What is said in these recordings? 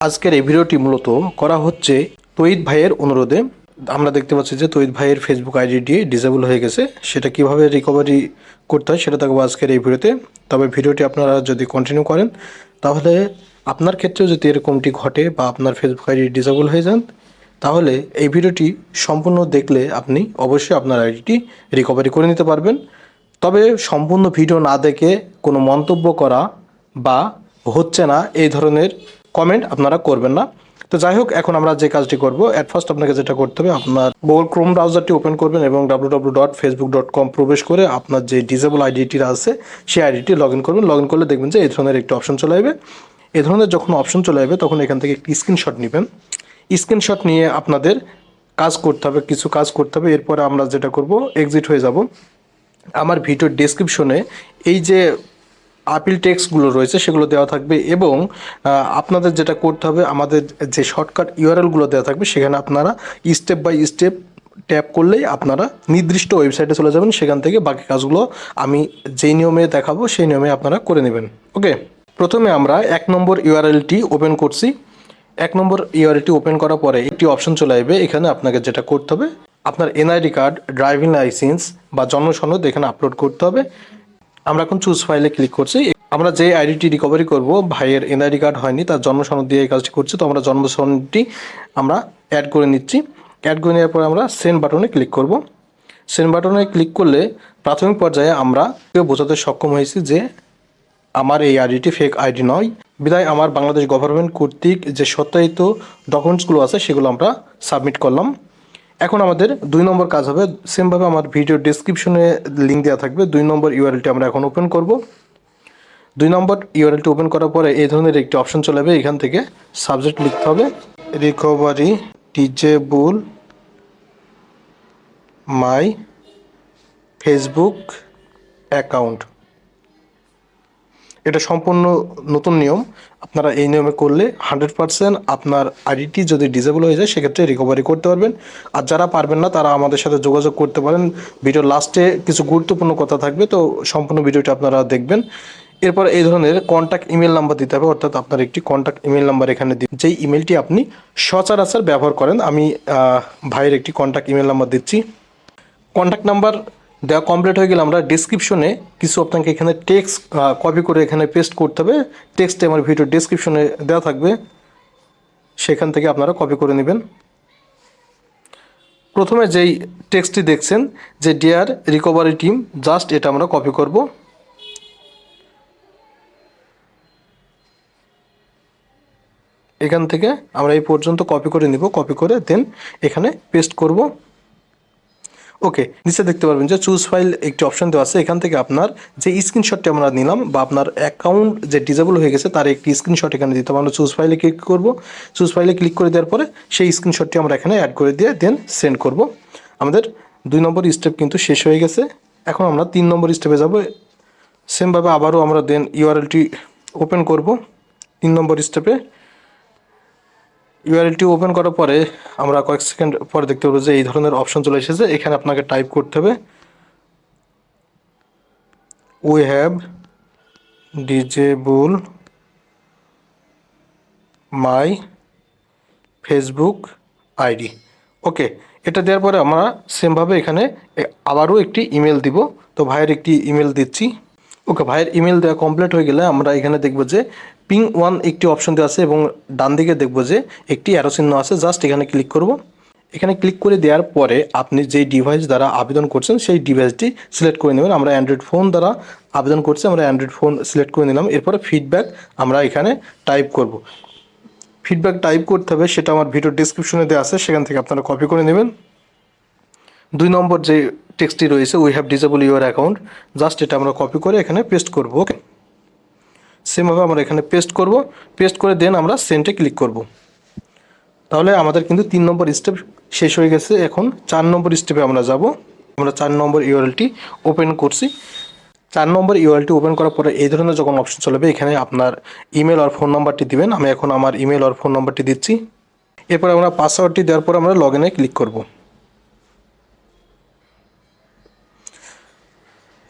আজকের এই ভিডিওটি মূলত করা হচ্ছে তৈদ ভাইয়ের অনুরোধে। আমরা দেখতে পাচ্ছি যে তৈদ ভাইয়ের ফেসবুক আইডিটি ডিসেবল হয়ে গেছে। সেটা কীভাবে রিকভারি করতে হয় সেটা দেখব আজকের এই ভিডিওতে। তবে ভিডিওটি আপনারা যদি কন্টিনিউ করেন, তাহলে আপনার ক্ষেত্রেও যদি এরকমটি ঘটে বা আপনার ফেসবুক আইডি ডিসেবল হয়ে যান, তাহলে এই ভিডিওটি সম্পূর্ণ দেখলে আপনি অবশ্যই আপনার আইডিটি রিকভারি করে নিতে পারবেন। তবে সম্পূর্ণ ভিডিও না দেখে কোনো মন্তব্য করা বা হচ্ছে না এই ধরনের কমেন্ট আপনারা করবেন না। তো যাই হোক, এখন আমরা যে কাজটি করব অ্যাট ফার্স্ট আপনাকে যেটা করতে হবে, আপনার গুগল ক্রোম ব্রাউজারটি ওপেন করবেন এবং W dot Facebook dot com প্রবেশ করে আপনার যে ডিজেবল আইডিটি আছে, সেই আইডিটি লগ ইন করবেন। লগ ইন করলে দেখবেন যে এই ধরনের একটি অপশন চলে আসবে। এই ধরনের যখন অপশন চলে আসবে, তখন এখান থেকে একটি স্ক্রিনশট নেবেন। স্ক্রিনশট নিয়ে আপনাদের কাজ করতে হবে, কিছু কাজ করতে হবে। এরপরে আমরা যেটা করব এক্সিট হয়ে যাব। আমার ভিডিওর ডেসক্রিপশনে এই যে আপিল টেক্সটগুলো রয়েছে, সেগুলো দেওয়া থাকবে এবং আপনাদের যেটা করতে হবে, আমাদের যে শর্টকাট ইউআরএলগুলো দেওয়া থাকবে, সেখানে আপনারা স্টেপ বাই স্টেপ ট্যাপ করলেই আপনারা নির্দিষ্ট ওয়েবসাইটে চলে যাবেন, সেখান থেকে বাকি কাজগুলো আমি যেই নিয়মে দেখাবো, সেই নিয়মে আপনারা করে নেবেন। ওকে প্রথমে আমরা এক নম্বর ইউআরএলটি ওপেন করছি। এক নম্বর ইউআরএলটি ওপেন করার পরে একটি অপশন চলে আসবে, এখানে আপনাকে যেটা করতে হবে, আপনার এনআইডি কার্ড ড্রাইভিং লাইসেন্স বা জন্ম সনদ এখানে আপলোড করতে হবে। আমরা এখন চুজ ফাইলে ক্লিক করছি। আমরা যে আইডিটি রিকভারি করব, ভাইয়ের এনআইডি কার্ড হয়নি, তার জন্ম সনদ দিয়ে এই কাজটি করছি। তো আমরা জন্ম সনদটি আমরা অ্যাড করে নিচ্ছি। অ্যাড করে নেওয়ার পরে আমরা সেন্ড বাটনে ক্লিক করব। সেন্ড বাটনে ক্লিক করলে প্রাথমিক পর্যায়ে আমরা কেউ বোঝাতে সক্ষম হয়েছি যে আমার এই আইডিটি ফেক আইডি নয়। বিদায়, আমার বাংলাদেশ গভর্নমেন্ট কর্তৃক যে সত্যায়িত ডকুমেন্টসগুলো আছে, সেগুলো আমরা সাবমিট করলাম। এখন আমাদের দুই নম্বর কাজ হবে সেমভাবে আমার ভিডিও ডিসক্রিপশনে লিঙ্ক দেওয়া থাকবে, দুই নম্বর ইউআরএলটি আমরা এখন ওপেন করব। দুই নম্বর ইউআরএলটি ওপেন করার পরে এই ধরনের একটি অপশন চলে যাবে, এখান থেকে সাবজেক্ট লিখতে হবে recovery disable my Facebook account এটা সম্পূর্ণ নতুন নিয়ম আপনারা এই নিয়মে করলে হান্ড্রেড পার্সেন্ট আপনার আইডিটি যদি ডিসেবল হয়ে যায়, সেক্ষেত্রে রিকভারি করতে পারবেন। আর যারা পারবেন না, তারা আমাদের সাথে যোগাযোগ করতে পারেন। ভিডিও লাস্টে কিছু গুরুত্বপূর্ণ কথা থাকবে, তো সম্পূর্ণ ভিডিওটি আপনারা দেখবেন। এরপর এই ধরনের কন্ট্যাক্ট ইমেল নাম্বার দিতে হবে, অর্থাৎ আপনার একটি কন্ট্যাক্ট ইমেল নাম্বার এখানে দিন যেই ইমেলটি আপনি সচরাচর ব্যবহার করেন, আমি ভাইয়ের একটি কন্ট্যাক্ট ইমেল নাম্বার দিচ্ছি। কন্ট্যাক্ট নাম্বার দেওয়া কমপ্লিট হয়ে গেলে আমরা ডিসক্রিপশনে কিছু আপনাকে এখানে টেক্সট কপি করে এখানে পেস্ট করতে হবে। টেক্সটে আমার ভিডিও ডিসক্রিপশনে দেওয়া থাকবে। সেখান থেকে আপনারা কপি করে নেবেন। প্রথমে যেই টেক্সটটি দেখছেন, যে ডিয়ার রিকভারি টিম জাস্ট এটা আমরা কপি করব। এখান থেকে আমরা এই পর্যন্ত কপি করে নিব কপি করে দেন এখানে পেস্ট করব। ওকে নিচে দেখতে পারবেন যে চুজ ফাইল একটি অপশন দেওয়া আছে। এখান থেকে আপনার যে স্ক্রিনশটটি আমরা নিলাম বা আপনার অ্যাকাউন্ট যে ডিজেবল হয়ে গেছে, তার একটি স্ক্রিনশট এখানে দিতে আমরা চুজ ফাইলে ক্লিক করব। চুজ ফাইলে ক্লিক করে দেওয়ার পরে সেই স্ক্রিনশটটি আমরা এখানে অ্যাড করে দিয়ে দেন সেন্ড করব। আমাদের দুই নম্বর স্টেপ কিন্তু শেষ হয়ে গেছে। এখন আমরা তিন নম্বর স্টেপে যাব। সেমভাবে আবারও আমরা দেন ইউআরএলটি ওপেন করব। তিন নম্বর স্টেপে ইউআরএলটি ওপেন করার পরে আমরা কয়েক সেকেন্ড পরে দেখতে পাবো যে এই ধরনের অপশন চলে এসেছে। এখানে আপনাকে টাইপ করতে হবে। We have disable my Facebook ID okay এটা দেওয়ার পরে আমরা সেমভাবে এখানে আবারও একটি ইমেল দিব। তো ভাইয়ের একটি ইমেল দিচ্ছি। ওকে ভাইয়ের ইমেল দেওয়া কমপ্লিট হয়ে গেলে আমরা এখানে দেখব যে পিং ওয়ান একটি অপশন দেওয়া আছে এবং ডান দিকে দেখব যে একটি অ্যারো চিহ্ন আছে। জাস্ট এখানে ক্লিক করব। এখানে ক্লিক করে দেওয়ার পরে আপনি যেই ডিভাইস দ্বারা আবেদন করছেন, সেই ডিভাইসটি সিলেক্ট করে নেবেন। আমরা অ্যান্ড্রয়েড ফোন দ্বারা আবেদন করছি, আমরা অ্যান্ড্রয়েড ফোন সিলেক্ট করে নিলাম। এরপরে ফিডব্যাক আমরা এখানে টাইপ করব। ফিডব্যাক টাইপ করতে হবে, সেটা আমার ভিডিও ডিসক্রিপশনে দেওয়া আছে। সেখান থেকে আপনারা কপি করে নেবেন। দুই নম্বর যে টেক্সটটি রয়েছে we have disable your account just এটা আমরা কপি করে এখানে পেস্ট করব ওকে সেমভাবে আমরা এখানে পেস্ট করব পেস্ট করে দেন আমরা সেন্টে ক্লিক করব। তাহলে আমাদের কিন্তু তিন নম্বর স্টেপ শেষ হয়ে গেছে। এখন চার নম্বর স্টেপে আমরা যাব। আমরা চার নম্বর ইউআরএলটি ওপেন করছি। চার নম্বর ইউআরএলটি ওপেন করার পরে এই ধরনের যখন অপশন চলবে এখানে আপনার ইমেল আর ফোন নাম্বারটি দিবেন। আমি এখন আমার ইমেল আর ফোন নাম্বারটি দিচ্ছি। এরপর আমরা পাসওয়ার্ডটি দেওয়ার পর আমরা লগ ক্লিক করব।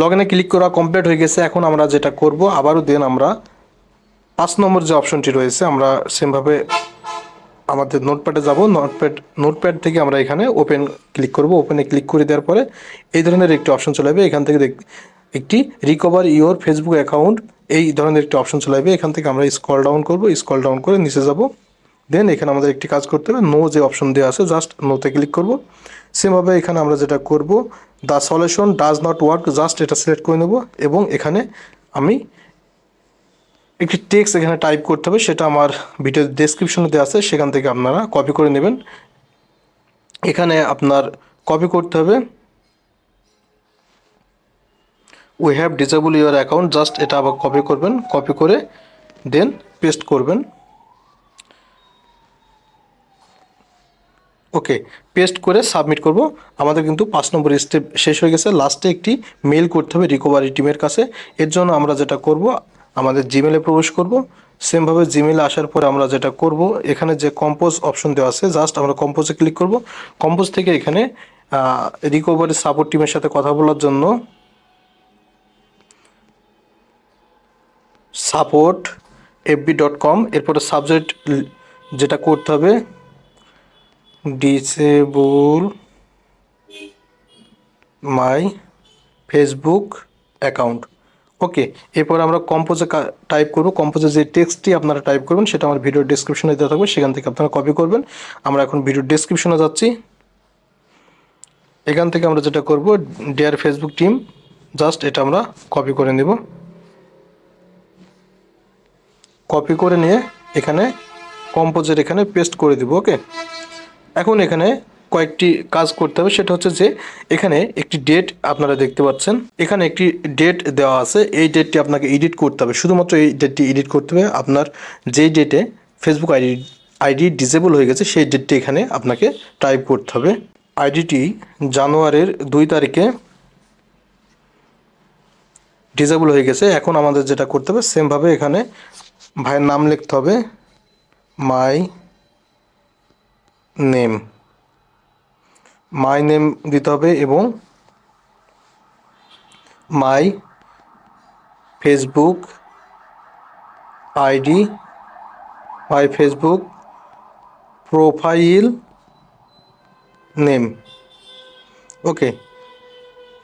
লগ ইনে ক্লিক করা কমপ্লিট হয়ে গেছে, এখন আমরা যেটা করব, আবারও দেন আমরা পাঁচ নম্বর যে অপশনটি রয়েছে, আমরা সেমভাবে আমাদের নোটপ্যাডে যাব নোটপ্যাড নোটপ্যাড থেকে আমরা এখানে ওপেন ক্লিক করব ওপেনে ক্লিক করে দেওয়ার পরে এই ধরনের একটি অপশন চলে আসবে, এখান থেকে একটি রিকভার ইওর ফেসবুক অ্যাকাউন্ট এই ধরনের একটি অপশন চলে আসবে, এখান থেকে আমরা স্কল ডাউন করব স্কল ডাউন করে নিচে যাব দেন এখানে আমাদের একটি কাজ করতে হবে নো যে অপশন দেওয়া আছে জাস্ট নোতে ক্লিক করব সেমভাবে এখানে আমরা যেটা করব the solution does not work just এটা সিলেক্ট করে নেব এবং এখানে আমি একটি টেক্সট এখানে টাইপ করতে হবে, সেটা আমার ভিডিও ডেসক্রিপশনে দেওয়া আছে, সেখান থেকে আপনারা কপি করে নেবেন। এখানে আপনার কপি করতে হবে we have disable your account just এটা আবার কপি করবেন কপি করে দেন পেস্ট করবেন। ওকে পেস্ট করে সাবমিট করব। আমাদের কিন্তু পাঁচ নম্বর স্টেপ শেষ হয়ে গেছে। লাস্টে একটি মেল করতে হবে রিকভারি টিমের কাছে। এর জন্য আমরা যেটা করব, আমাদের জিমেলে প্রবেশ করব। সেমভাবে জিমেলে আসার পরে আমরা যেটা করব, এখানে যে কম্পোজ অপশন দেওয়া আছে জাস্ট আমরা কম্পোজে ক্লিক করব। কম্পোজ থেকে এখানে রিকভারি সাপোর্ট টিমের সাথে কথা বলার জন্য সাপোর্ট এফবি ডট কম এরপরে সাবজেক্ট যেটা করতে হবে disable my Facebook account okay এরপর আমরা কম্পোজে টাইপ করব। কম্পোজে যে টেক্সটটি আপনারা টাইপ করবেন, সেটা আমার ভিডিও ডিসক্রিপশনে দেওয়া থাকবে। সেখান থেকে আপনারা কপি করবেন। আমরা এখন ভিডিও ডিসক্রিপশনে যাচ্ছি। এখান থেকে আমরা যেটা করব ডিয়ার ফেসবুক টিম জাস্ট এটা আমরা কপি করে নেব। কপি করে নিয়ে এখানে কম্পোজের এখানে পেস্ট করে দিব ওকে এখন এখানে কয়েকটি কাজ করতে হবে। সেটা হচ্ছে যে, এখানে একটি ডেট আপনারা দেখতে পাচ্ছেন। এখানে একটি ডেট দেওয়া আছে। এই ডেটটি আপনাকে এডিট করতে হবে। শুধুমাত্র এই ডেটটি এডিট করতে হবে। আপনার যেই ডেটে ফেসবুক আইডি আইডি ডিসেবল হয়ে গেছে, সেই ডেটটি এখানে আপনাকে টাইপ করতে হবে। আইডিটি জানুয়ারির দুই তারিখে ডিসেবল হয়ে গেছে। এখন আমাদের যেটা করতে হবে সেমভাবে এখানে ভাইয়ের নাম লিখতে হবে। মাই নেম মাই নেম দিতে হবে এবং my Facebook ID my Facebook profile name okay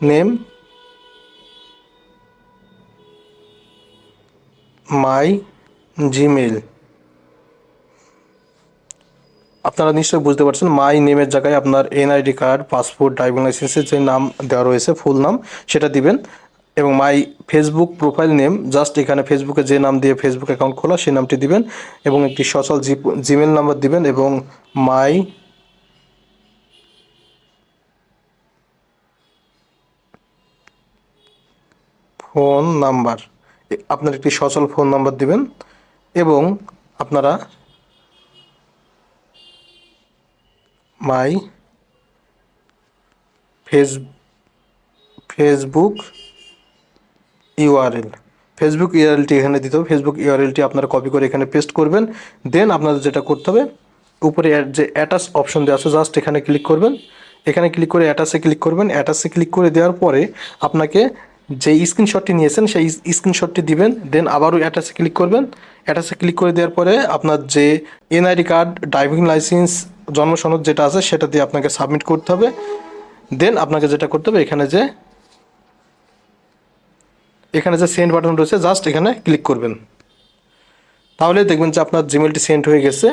name my Gmail আপনারা নিশ্চয়ই বুঝতে পারছেন, মাই নেমের জায়গায় আপনার এনআইডি কার্ড, পাসপোর্ট, ড্রাইভিং লাইসেন্সের যে নাম দেওয়া রয়েছে, ফুল নাম, সেটা দিবেন। এবং my Facebook profile name, just এখানে ফেসবুকে যে নাম দিয়ে ফেসবুক অ্যাকাউন্ট খোলা, সেই নামটি দিবেন। এবং একটি সচল জিমেল নাম্বার দিবেন এবং মাই ফোন নাম্বার আপনার একটি সচল ফোন নাম্বার দিবেন। এবং আপনারা my face, Facebook URL. Facebook ইউআরএলটি এখানে দিতে হবে। ফেসবুক ইউআরএলটি আপনারা কপি করে এখানে পেস্ট করবেন। দেন আপনাদের যেটা করতে হবে, উপরে যে অ্যাটাচ অপশন দেওয়া আছে জাস্ট এখানে ক্লিক করবেন। এখানে ক্লিক করে অ্যাটাচে ক্লিক করবেন। অ্যাটাচে ক্লিক করে দেওয়ার পরে আপনাকে যে স্ক্রিনশটটি নিয়েছেন, সেই স্ক্রিনশটটি দিবেন। দেন আবারও অ্যাটাচে ক্লিক করবেন। অ্যাটাচে ক্লিক করে দেওয়ার পরে আপনার যে এনআইডি কার্ড ড্রাইভিং লাইসেন্স জন্ম সনদ যেটা আছে, সেটা দিয়ে আপনাকে সাবমিট করতে হবে। দেন আপনাকে যেটা করতে হবে, এখানে যে এখানে যে সেন্ড বাটন রয়েছে জাস্ট এখানে ক্লিক করবেন। তাহলে দেখবেন যে আপনার জিমেলটি সেন্ড হয়ে গেছে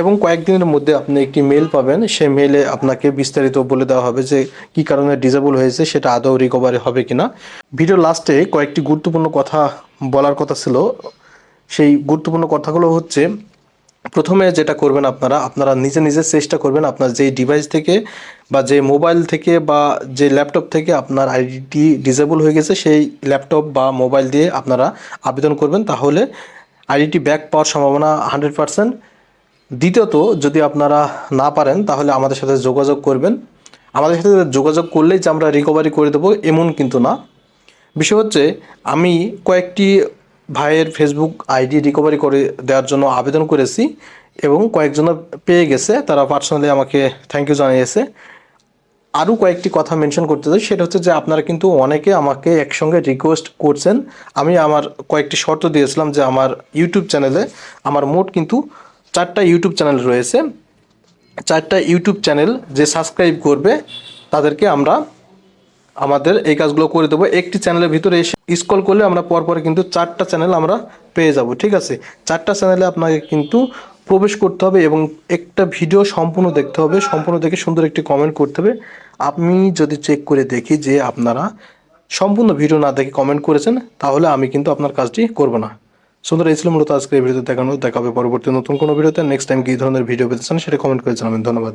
এবং কয়েকদিনের মধ্যে আপনি একটি মেল পাবেন। সেই মেলে আপনাকে বিস্তারিত বলে দেওয়া হবে যে কী কারণে ডিজেবল হয়েছে, সেটা আদৌ রিকভারি হবে কিনা। ভিডিও লাস্টে কয়েকটি গুরুত্বপূর্ণ কথা বলার কথা ছিল। সেই গুরুত্বপূর্ণ কথাগুলো হচ্ছে প্রথমে যেটা করবেন আপনারা আপনারা নিজে নিজে চেষ্টা করবেন আপনার যেই ডিভাইস থেকে বা যে মোবাইল থেকে বা যে ল্যাপটপ থেকে আপনার আইডিটি ডিসেবল হয়ে গেছে, সেই ল্যাপটপ বা মোবাইল দিয়ে আপনারা আবেদন করবেন। তাহলে আইডিটি ব্যাক পাওয়ার সম্ভাবনা হান্ড্রেড পারসেন্ট দ্বিতীয়ত, যদি আপনারা না পারেন, তাহলে আমাদের সাথে যোগাযোগ করবেন। আমাদের সাথে যোগাযোগ করলেই যে আমরা রিকভারি করে দেবো, এমন কিন্তু না। বিষয় হচ্ছে, আমি কয়েকটি ভাইয়ের ফেসবুক আইডি রিকভারি করে দেওয়ার জন্য আবেদন করেছি এবং কয়েকজন পেয়ে গেছে, তারা পার্সোনালি আমাকে থ্যাংক ইউ জানিয়েছে। আরও কয়েকটি কথা মেনশন করতে চাই, সেটা হচ্ছে যে আপনারা কিন্তু অনেকে আমাকে একসঙ্গে রিকোয়েস্ট করছেন। আমি আমার কয়েকটি শর্ত দিয়েছিলাম যে আমার ইউটিউব চ্যানেলে আমার মোট কিন্তু চারটা ইউটিউব চ্যানেল রয়েছে। চারটা ইউটিউব চ্যানেল যে সাবস্ক্রাইব করবে, তাদেরকে আমরা আমাদের এই কাজগুলো করে দেবো। একটি চ্যানেলের ভিতরে এসে স্কল করলে আমরা পরপরে কিন্তু চারটা চ্যানেল আমরা পেয়ে যাব, ঠিক আছে? চারটা চ্যানেলে আপনাকে কিন্তু প্রবেশ করতে হবে এবং একটা ভিডিও সম্পূর্ণ দেখতে হবে। সম্পূর্ণ দেখে সুন্দর একটি কমেন্ট করতে হবে। আমি যদি চেক করে দেখি যে আপনারা সম্পূর্ণ ভিডিও না দেখে কমেন্ট করেছেন, তাহলে আমি কিন্তু আপনার কাজটি করব না। সুন্দর, এই ছিল মূলত আজকে এই ভিডিওতে দেখানো, দেখাবে পরবর্তী নতুন কোনো ভিডিওতে। নেক্সট টাইম কী ধরনের ভিডিও পেতে চান সেটা কমেন্ট করে জানাবেন। ধন্যবাদ।